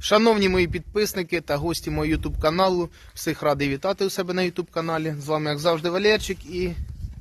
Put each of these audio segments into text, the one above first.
Шановні мої підписники та гості мого YouTube каналу, всіх радий вітати у себе на YouTube каналі. З вами, як завжди, Валерчик і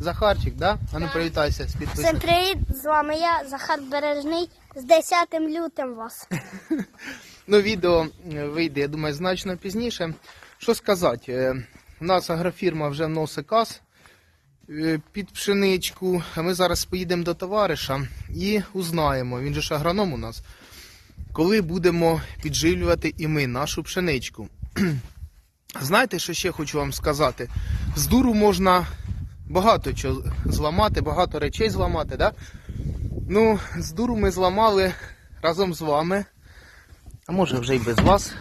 Захарчик, да? А ну привітайся з Всім привіт! З вами я, Захар Бережний. З 10 лютим вас. Ну, відео е, вийде, я думаю, значно пізніше. Що сказати, е, у нас агрофірма вже вносить каз е, під пшеничку, а ми зараз поїдемо до товариша і узнаємо, він же ж агроном у нас, коли будемо підживлювати і ми нашу пшеничку. Знаєте, що ще хочу вам сказати? З дуру можна багато чого зламати, багато речей зламати, да? Ну, з дуру ми зламали разом з вами а може вже й без вас.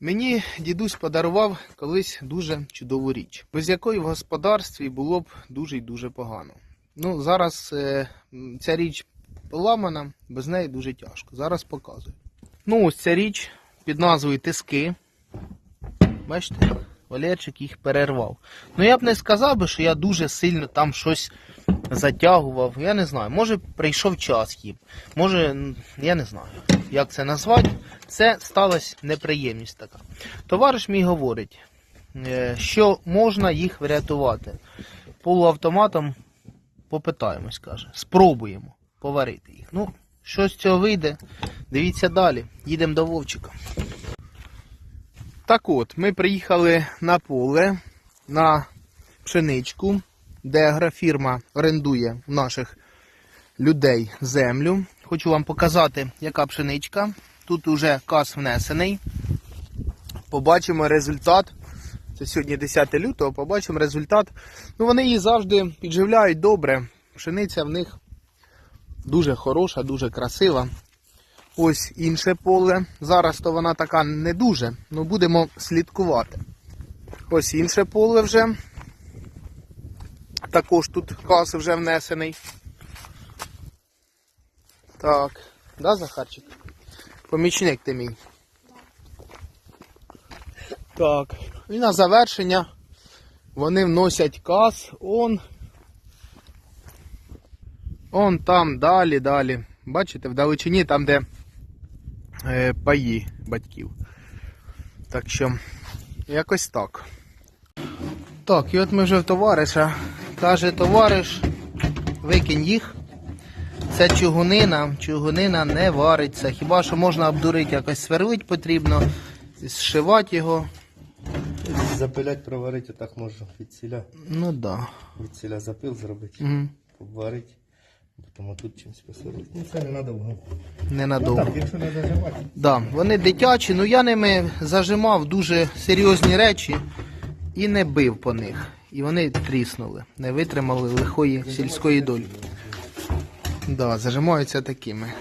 Мені дідусь подарував колись дуже чудову річ, без якої в господарстві було б дуже й дуже погано. Ну, зараз е, ця річ поламана, без неї дуже тяжко. Зараз показую. Ну, ось ця річ під назвою тиски. Бачите, Валерчик їх перервав. Ну я б не сказав би, що я дуже сильно там щось затягував. Я не знаю. Може прийшов час їм. Може, я не знаю, як це назвати. Це сталася неприємність така. Товариш мій говорить, е, що можна їх врятувати. Полуавтоматом попитаємось, каже. Спробуємо поварити їх. Ну, що з цього вийде, дивіться далі. Їдемо до Вовчика. Так от, ми приїхали на поле на пшеничку, де агрофірма орендує у наших людей землю. Хочу вам показати, яка пшеничка. Тут уже каз внесений. Побачимо результат. Це сьогодні 10 лютого, побачимо результат. Ну, вони її завжди підживляють добре. Пшениця в них дуже хороша, дуже красива. Ось інше поле. Зараз то вона така не дуже, але будемо слідкувати. Ось інше поле вже. Також тут каз вже внесений. Так, да, Захарчик? Помічник ти мій. Так. І на завершення вони вносять каз. Он. Он там далі, далі. Бачите, в далечині там, де е, паї батьків. Так що, якось так. Так, і от ми вже в товариша. Каже товариш, викинь їх. Це чугунина, чугунина не вариться. Хіба що можна обдурити, якось сверлить потрібно, зшивати його. Запилять, проварити, так можна від ціля, Ну так. Да. від ціля запил зробити, Угу. обварити, потім тут чимось посверлити. Ну це не надовго. Ненадовго. Так, якщо не зажимати. Да, вони дитячі, ну я ними зажимав дуже серйозні речі і не бив по них. І вони тріснули, не витримали лихої сільської долі. Да, зажимаються такими.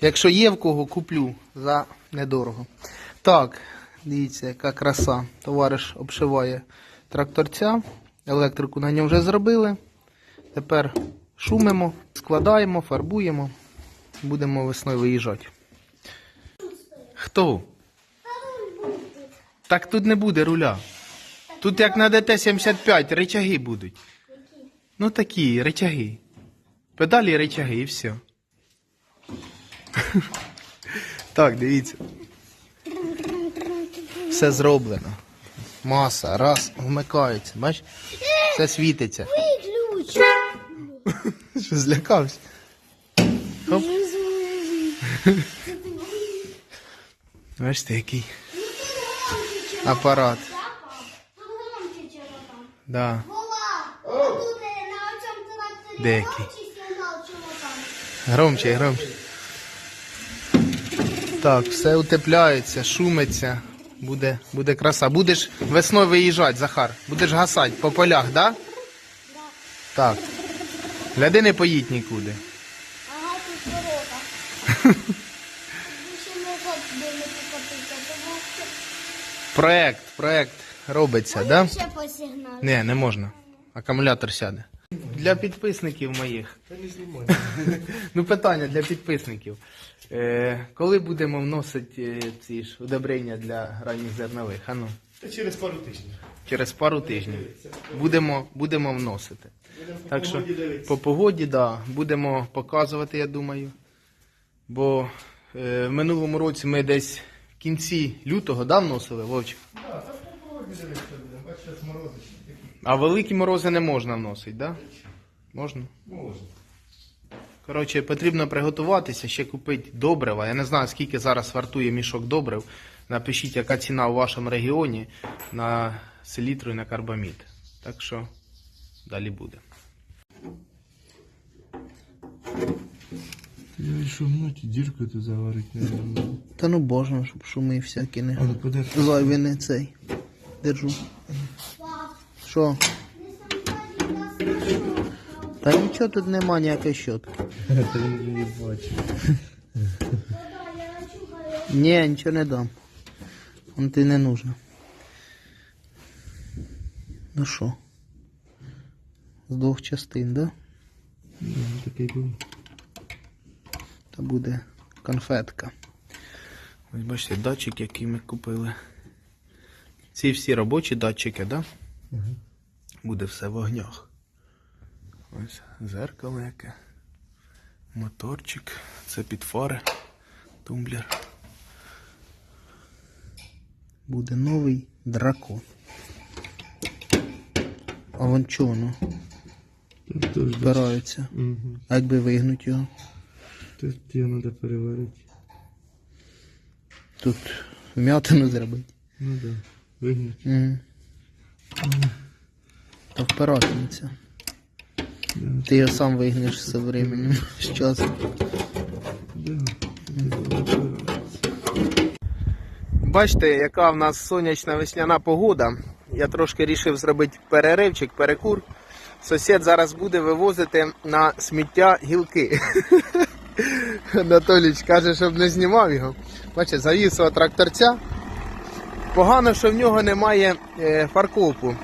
Якщо є в кого, куплю за недорого. Так, дивіться, яка краса. Товариш обшиває тракторця. Електрику на ньому вже зробили. Тепер шумимо, складаємо, фарбуємо. Будемо весною виїжджати. Хто? Так тут не буде руля. Тут як на ДТ-75 речаги будуть. Ну такі речаги. Педалі речаги і все. Так, дивіться. Все зроблено. Маса, раз, вмикається. Бач? Все світиться. Що злякався? Хоп. Бачите, який апарат. Да. Де який? Громче, громче. Так, все утепляється, шумиться. Буде, буде краса. Будеш весною виїжджати, Захар. Будеш гасати по полях, да? Так. Гляди, не поїдь нікуди. Ага, тут ворота. Ще не тому що... Проект, проект робиться, да? Ще посигнали. Не, не можна. Акумулятор сяде. Для підписників моїх. Ну, питання для підписників. Е, коли будемо вносити е, ці ж удобрення для ранніх зернових? Ану, Через пару тижнів. через пару тижнів будемо, будемо вносити. Так що по погоді, да, будемо показувати, я думаю. Бо Е, В минулому році ми десь в кінці лютого да, вносили, Вовчик? А великі морози не можна вносити, да? Можна? Можна. Коротше, потрібно приготуватися, ще купити добрива. Я не знаю, скільки зараз вартує мішок добрив. Напишіть, яка ціна у вашому регіоні на селітру і на карбамід. Так що далі буде. Я вирішив вночі дірку тут заварити, наверное. Та ну боже, щоб шуми всякі не. А ну подержи. Зайві не цей. Держу. Що? Та нічого тут нема ніякої щотки. Та він не бачив. Ні, нічого не дам. Он ти не нужно. Ну що? З двох частин, да? Ну, Такий був. Та буде конфетка. Ось бачите, датчик, який ми купили. Ці всі робочі датчики, да? Ага. Буде все в огнях. Ось зеркало яке. Моторчик. Це під фари. Тумблер. Буде новий дракон. А вон чого воно збирається. Угу. А якби вигнуть його? Тут його треба переварити. Тут вмятину зробити. Ну да. Вигнуть. Угу. Та впиратиметься. Да. Ти його сам вигнеш з временем, з часом. Да. Бачите, яка в нас сонячна весняна погода. Я трошки рішив зробити переривчик, перекур. Сусід зараз буде вивозити на сміття гілки. Анатолійович каже, щоб не знімав його. Бачите, завів свого тракторця. Погано, що в нього немає е, фаркопу.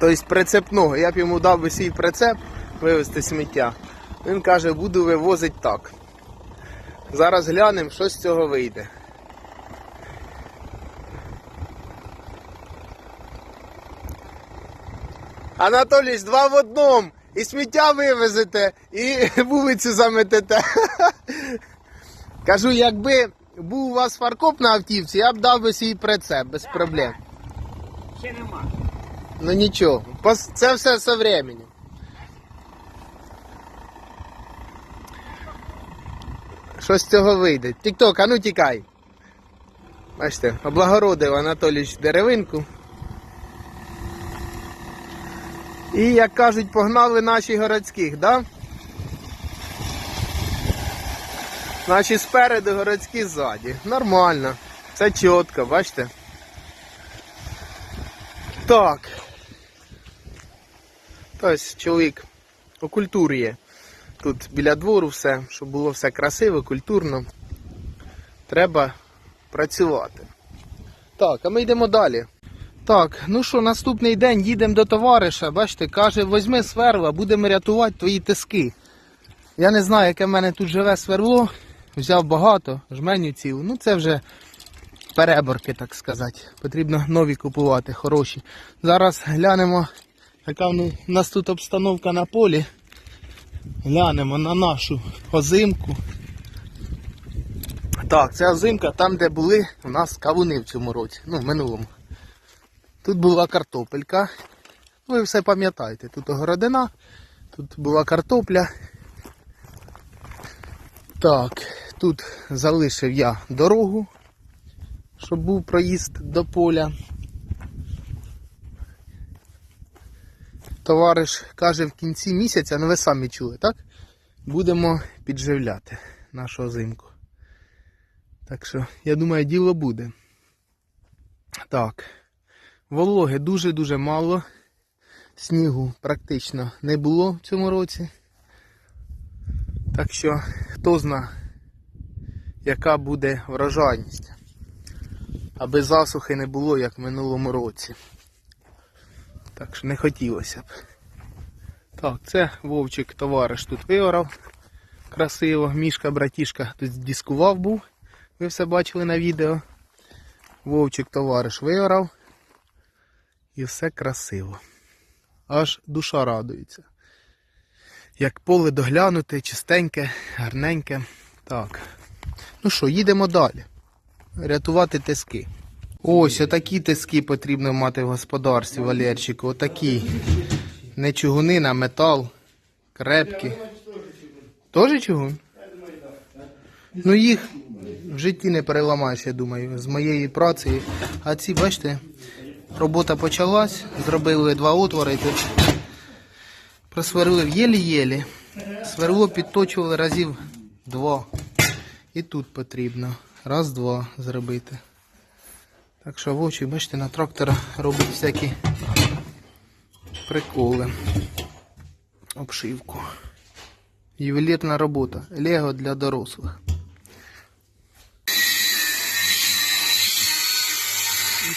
Тобто прицепного. Я б йому дав би свій прицеп вивезти сміття. Він каже, буду вивозити так. Зараз глянемо, що з цього вийде. Анатолійович, два в одному. І сміття вивезете, і вулицю заметете. Кажу, якби був у вас фаркоп на автівці, я б дав би свій прицеп без проблем. Ще нема. Ну нічого, це все со временем. Що з цього вийде? Тік-ток, а ну тікай. Бачите, облагородив Анатолійович деревинку. І, як кажуть, погнали наші городських, да? Наші спереду, городські ззаді. Нормально. Це чітко, бачите? Так. Тобто чоловік окультурює тут біля двору все, щоб було все красиво, культурно. Треба працювати. Так, а ми йдемо далі. Так, ну що, наступний день їдемо до товариша. Бачите, каже, візьми сверла, будемо рятувати твої тиски. Я не знаю, яке в мене тут живе сверло. Взяв багато, жменю цілу. Ну це вже переборки, так сказати. Потрібно нові купувати, хороші. Зараз глянемо, яка в нас тут обстановка на полі. Глянемо на нашу озимку. Так, це озимка там, де були у нас кавуни в цьому році, ну, в минулому. Тут була картопелька. Ви все пам'ятаєте, тут огородина, тут була картопля. Так, тут залишив я дорогу щоб був проїзд до поля. Товариш каже в кінці місяця, ну ви самі чули, так? Будемо підживляти нашу озимку. Так що, я думаю, діло буде. Так. Вологи дуже-дуже мало. Снігу практично не було в цьому році. Так що, хто зна, яка буде врожайність аби засухи не було, як в минулому році. Так що не хотілося б. Так, це Вовчик товариш тут виорав. Красиво. Мішка, братішка тут дискував був. Ви все бачили на відео. Вовчик товариш виорав. І все красиво. Аж душа радується. Як поле доглянуте, чистеньке, гарненьке. Так. Ну що, їдемо далі. Рятувати тиски. Ось, отакі тиски потрібно мати в господарстві, Валерчику. Отакі. Не чугунин, а метал. Крепкі. Тоже чугун? Ну їх в житті не переламаєш, я думаю, з моєї праці. А ці, бачите, робота почалась, зробили два отвори. Просверлив єлі-єлі. Сверло підточували разів два. І тут потрібно. Раз, два зробити. Так що Вовчик, бачите, на трактора робить всякі приколи. Обшивку. Ювелірна робота. Лего для дорослих.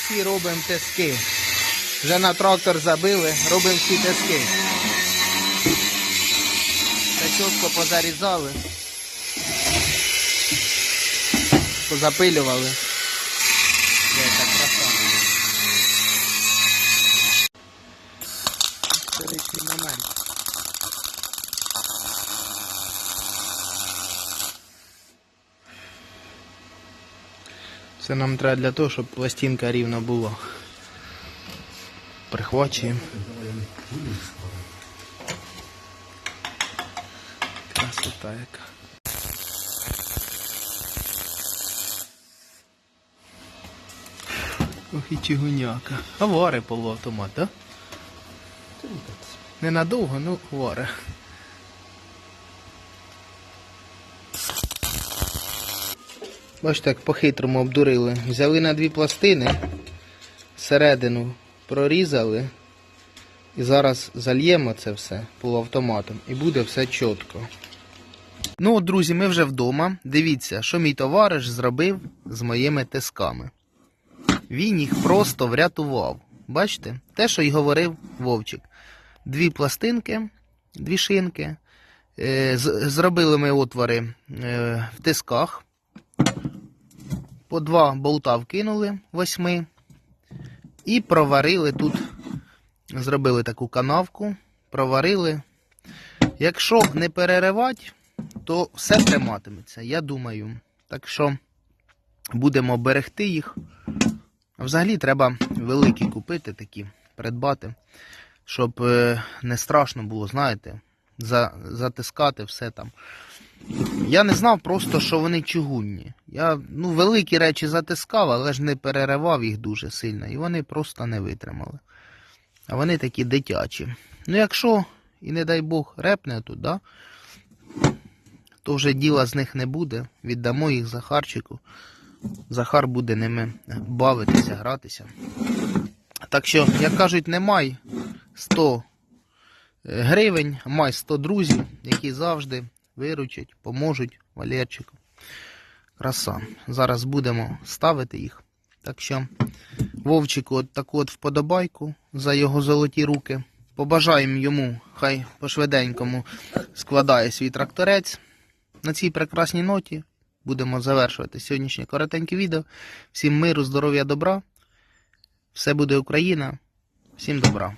Всі робимо тиски. Вже на трактор забили, робимо всі тиски. Та чітко позарізали. Позапилювали. Яка краса. Це нам треба для того, щоб пластинка рівно була. Прихвачуємо. Красота яка. Ох і чигуняка. А вари полуавтомат, так? Ненадовго, ну вари. Бачите, як по-хитрому обдурили. Взяли на дві пластини, середину прорізали. І зараз зальємо це все полуавтоматом і буде все чітко. Ну от, друзі, ми вже вдома. Дивіться, що мій товариш зробив з моїми тисками. Він їх просто врятував. Бачите? Те, що й говорив Вовчик. Дві пластинки, дві шинки. Е, Зробили ми отвори е, в тисках. По два болта вкинули восьми. І проварили тут. Зробили таку канавку, проварили. Якщо не переривати, то все триматиметься, я думаю. Так що будемо берегти їх. Взагалі треба великі купити такі, придбати, щоб е, не страшно було, знаєте, за, затискати все там. Я не знав просто, що вони чугунні. Я ну, великі речі затискав, але ж не переривав їх дуже сильно, і вони просто не витримали. А вони такі дитячі. Ну, якщо, і не дай Бог, репне тут, да? то вже діла з них не буде. Віддамо їх Захарчику. Захар буде ними бавитися, гратися. Так що, як кажуть, не май 100 гривень, май 100 друзів, які завжди виручать, поможуть Валерчику. Краса. Зараз будемо ставити їх. Так що Вовчику от таку от вподобайку за його золоті руки. Побажаємо йому, хай по-швиденькому складає свій тракторець. На цій прекрасній ноті будемо завершувати сьогоднішнє коротеньке відео. Всім миру, здоров'я, добра. Все буде Україна. Всім добра.